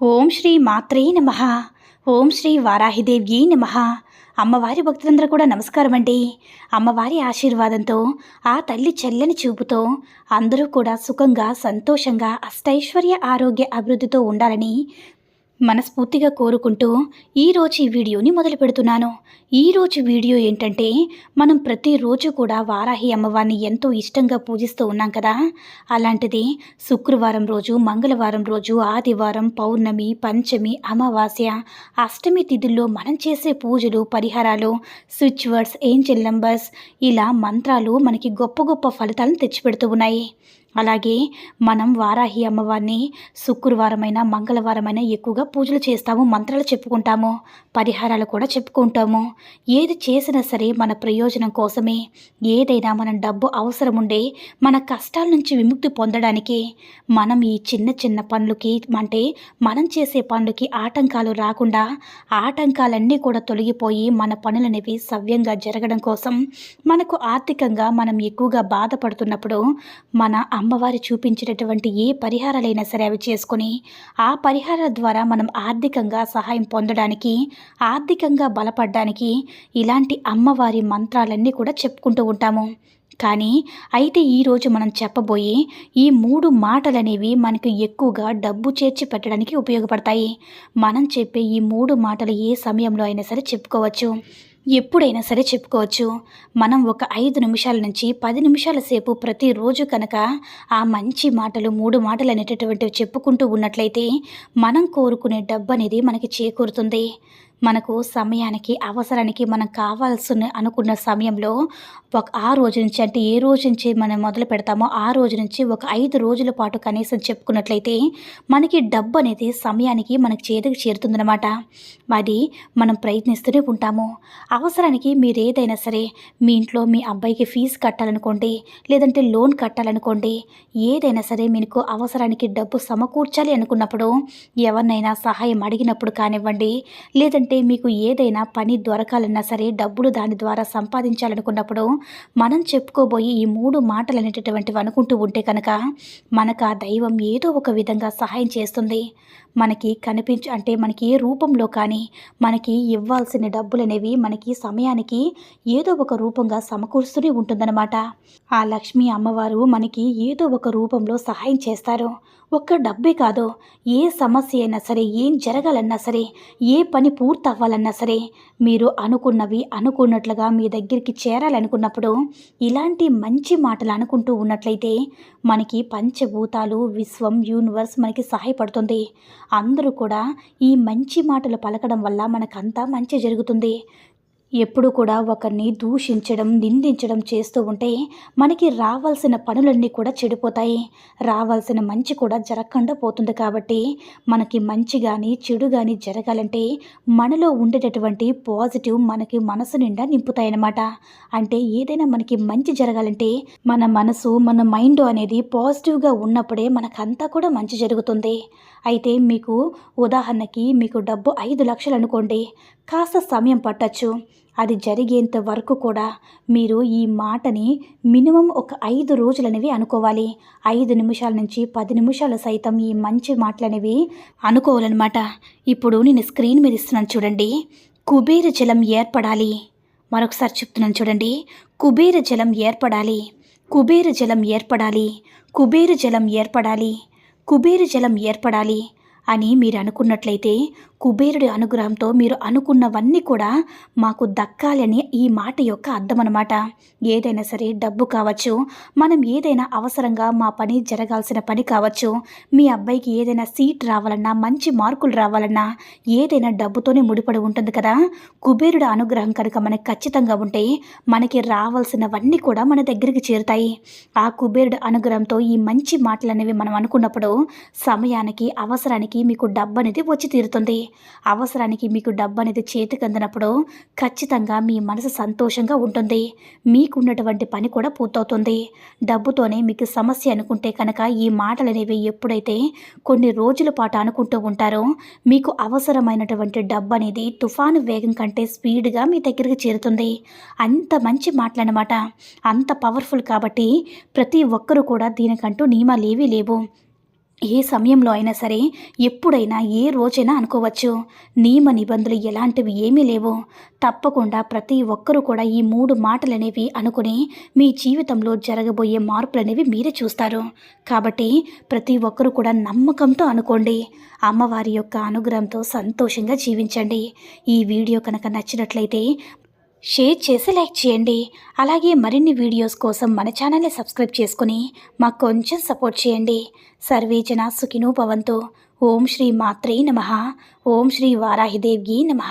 ఓం శ్రీ మాత్రే నమ. ఓం శ్రీ వారాహిదేవ్యే నమ. అమ్మవారి భక్తులందరూ కూడా నమస్కారం అండి. అమ్మవారి ఆశీర్వాదంతో ఆ తల్లి చెల్లని చూపుతో అందరూ కూడా సుఖంగా సంతోషంగా అష్టైశ్వర్య ఆరోగ్య అభివృద్ధితో ఉండాలని మనస్ఫూర్తిగా కోరుకుంటూ ఈరోజు ఈ వీడియోని మొదలు పెడుతున్నాను. ఈరోజు వీడియో ఏంటంటే మనం ప్రతిరోజు కూడా వారాహి అమ్మవారిని ఎంతో ఇష్టంగా పూజిస్తూ ఉన్నాం కదా. అలాంటిది శుక్రవారం రోజు మంగళవారం రోజు ఆదివారం పౌర్ణమి పంచమి అమావాస్య అష్టమి తిథుల్లో మనం చేసే పూజలు పరిహారాలు స్విచ్ వర్డ్స్ ఏంజల్ నంబర్స్ ఇలా మంత్రాలు మనకి గొప్ప గొప్ప ఫలితాలను తెచ్చిపెడుతూ ఉన్నాయి. అలాగే మనం వారాహి అమ్మవారిని శుక్రవారమైన మంగళవారమైన ఎక్కువగా పూజలు చేస్తాము మంత్రాలు చెప్పుకుంటాము పరిహారాలు కూడా చెప్పుకుంటాము. ఏది చేసినా సరే మన ప్రయోజనం కోసమే. ఏదైనా మన డబ్బు అవసరం ఉండే మన కష్టాల నుంచి విముక్తి పొందడానికి మనం ఈ చిన్న చిన్న పనులకి అంటే మనం చేసే పనులకి ఆటంకాలు రాకుండా ఆటంకాలన్నీ కూడా తొలగిపోయి మన పనులనేవి సవ్యంగా జరగడం కోసం మనకు ఆర్థికంగా మనం ఎక్కువగా బాధపడుతున్నప్పుడు మన అమ్మవారి చూపించేటటువంటి ఏ పరిహారాలైనా సరే అవి చేసుకొని ఆ పరిహారాల ద్వారా మనం ఆర్థికంగా సహాయం పొందడానికి ఆర్థికంగా బలపడడానికి ఇలాంటి అమ్మవారి మంత్రాలన్నీ కూడా చెప్పుకుంటూ ఉంటాము. కానీ అయితే ఈరోజు మనం చెప్పబోయే ఈ మూడు మాటలనేవి మనకు ఎక్కువగా డబ్బు చేర్చి పెట్టడానికి ఉపయోగపడతాయి. మనం చెప్పే ఈ మూడు మాటలు ఏ సమయంలో అయినా సరే చెప్పుకోవచ్చు. ఎప్పుడైనా సరే చెప్పుకోవచ్చు. మనం ఒక ఐదు నిమిషాల నుంచి పది నిమిషాల సేపు ప్రతిరోజు కనుక ఆ మంచి మాటలు మూడు మాటలు అనేటటువంటివి చెప్పుకుంటూ ఉన్నట్లయితే మనం కోరుకునే డబ్బు అనేది మనకి చేకూరుతుంది. మనకు సమయానికి అవసరానికి మనం కావాల్సిన అనుకున్న సమయంలో ఒక ఆ రోజు నుంచి అంటే ఏ రోజు నుంచి మనం మొదలు పెడతామో ఆ రోజు నుంచి ఒక ఐదు రోజుల పాటు కనీసం చెప్పుకున్నట్లయితే మనకి డబ్బు అనేది సమయానికి మనకి చేతికి చేరుతుందన్నమాట. అది మనం ప్రయత్నిస్తూనే ఉంటాము. అవసరానికి మీరు ఏదైనా సరే మీ ఇంట్లో మీ అబ్బాయికి ఫీజు కట్టాలనుకోండి లేదంటే లోన్ కట్టాలనుకోండి ఏదైనా సరే మీకు అవసరానికి డబ్బు సమకూర్చాలి అనుకున్నప్పుడు ఎవరినైనా సహాయం అడిగినప్పుడు కానివ్వండి లేదంటే మీకు ఏదైనా పని దొరకాలన్నా సరే డబ్బులు దాని ద్వారా సంపాదించాలనుకున్నప్పుడు మనం చెప్పుకోబోయి ఈ మూడు మాటలు అనేటటువంటివి అనుకుంటూ ఉంటే కనుక మనకు ఆ దైవం ఏదో ఒక విధంగా సహాయం చేస్తుంది. మనకి కనిపించ అంటే మనకి ఏ రూపంలో కానీ మనకి ఇవ్వాల్సిన డబ్బులు అనేవి మనకి సమయానికి ఏదో ఒక రూపంగా సమకూరుస్తూనే ఉంటుందన్నమాట. ఆ లక్ష్మీ అమ్మవారు మనకి ఏదో ఒక రూపంలో సహాయం చేస్తారు. ఒక్క డబ్బే కాదు. ఏ సమస్య అయినా సరే ఏం జరగాలన్నా సరే ఏ పని పూర్తి అవ్వాలన్నా సరే మీరు అనుకున్నవి అనుకున్నట్లుగా మీ దగ్గరికి చేరాలనుకున్నప్పుడు ఇలాంటి మంచి మాటలు అనుకుంటూ ఉన్నట్లయితే మనకి పంచభూతాలు విశ్వం యూనివర్స్ మనకి సహాయపడుతుంది. అందరూ కూడా ఈ మంచి మాటలు పలకడం వల్ల మనకంతా మంచి జరుగుతుంది. ఎప్పుడు కూడా ఒకరిని దూషించడం నిందించడం చేస్తూ ఉంటే మనకి రావాల్సిన పనులన్నీ కూడా చెడిపోతాయి. రావాల్సిన మంచి కూడా జరగకుండా పోతుంది కాబట్టి మనకి మంచి కానీ చెడు కానీ జరగాలంటే మనలో ఉండేటటువంటి పాజిటివ్ మనకి మనసు నిండా నింపుతాయన్నమాట. అంటే ఏదైనా మనకి మంచి జరగాలంటే మన మనసు మన మైండ్ అనేది పాజిటివ్గా ఉన్నప్పుడే మనకంతా కూడా మంచి జరుగుతుంది. అయితే మీకు ఉదాహరణకి మీకు డబ్బు ఐదు లక్షలు అనుకోండి. కాస్త సమయం పట్టచ్చు. అది జరిగేంత వరకు కూడా మీరు ఈ మాటని మినిమం ఒక ఐదు రోజులు అనేవి అనుకోవాలి. ఐదు నిమిషాల నుంచి పది నిమిషాలు సైతం ఈ మంచి మాటలనేవి అనుకోవాలన్నమాట. ఇప్పుడు నేను స్క్రీన్ మీద ఇస్తున్నాను చూడండి. కుబేర జలం ఏర్పడాలి. మరొకసారి చెప్తున్నాను చూడండి. కుబేర జలం ఏర్పడాలి. కుబేర జలం ఏర్పడాలి. కుబేర జలం ఏర్పడాలి. కుబేర జలం ఏర్పడాలి అని మీరు అనుకున్నట్లయితే కుబేరుడి అనుగ్రహంతో మీరు అనుకున్నవన్నీ కూడా మాకు దక్కాలని ఈ మాట యొక్క అర్థం అనమాట ఏదైనా సరే డబ్బు కావచ్చు మనం ఏదైనా అవసరంగా మా పని జరగాల్సిన పని కావచ్చు మీ అబ్బాయికి ఏదైనా సీట్ రావాలన్నా మంచి మార్కులు రావాలన్నా ఏదైనా డబ్బుతోనే ముడిపడి ఉంటుంది కదా. కుబేరుడి అనుగ్రహం కనుక మనకి ఖచ్చితంగా ఉంటే మనకి రావాల్సినవన్నీ కూడా మన దగ్గరికి చేరుతాయి. ఆ కుబేరుడి అనుగ్రహంతో ఈ మంచి మాటలు అనేవి మనం అనుకున్నప్పుడు సమయానికి అవసరానికి మీకు డబ్బు అనేది వచ్చి తీరుతుంది. అవసరానికి మీకు డబ్బు అనేది చేతికి అందినప్పుడు ఖచ్చితంగా మీ మనసు సంతోషంగా ఉంటుంది. మీకున్నటువంటి పని కూడా పూర్తవుతుంది. డబ్బుతోనే మీకు సమస్య అనుకుంటే కనుక ఈ మాటలు అనేవి ఎప్పుడైతే కొన్ని రోజుల పాటు అనుకుంటూ ఉంటారో మీకు అవసరమైనటువంటి డబ్బు అనేది తుఫాను వేగం కంటే స్పీడ్గా మీ దగ్గరికి చేరుతుంది. అంత మంచి మాటలన్నమాట. అంత పవర్ఫుల్ కాబట్టి ప్రతి ఒక్కరూ కూడా దీనికంటూ నియమాలు ఏవీ లేవు. ఏ సమయంలో అయినా సరే ఎప్పుడైనా ఏ రోజైనా అనుకోవచ్చు. నియమ నిబంధనలు ఎలాంటివి ఏమీ లేవు. తప్పకుండా ప్రతి ఒక్కరూ కూడా ఈ మూడు మాటలు అనేవి అనుకుని మీ జీవితంలో జరగబోయే మార్పులు అనేవి మీరే చూస్తారు. కాబట్టి ప్రతి ఒక్కరూ కూడా నమ్మకంతో అనుకోండి. అమ్మవారి యొక్క అనుగ్రహంతో సంతోషంగా జీవించండి. ఈ వీడియో కనుక నచ్చినట్లయితే షేర్ చేసి లైక్ చేయండి. అలాగే మరిన్ని వీడియోస్ కోసం మన ఛానల్ని సబ్స్క్రైబ్ చేసుకుని మాకు కొంచెం సపోర్ట్ చేయండి. సర్వే జన సుఖినో భవంతు. ఓం శ్రీ మాత్రే నమ. ఓం శ్రీ వారాహిదేవ్యే నమ.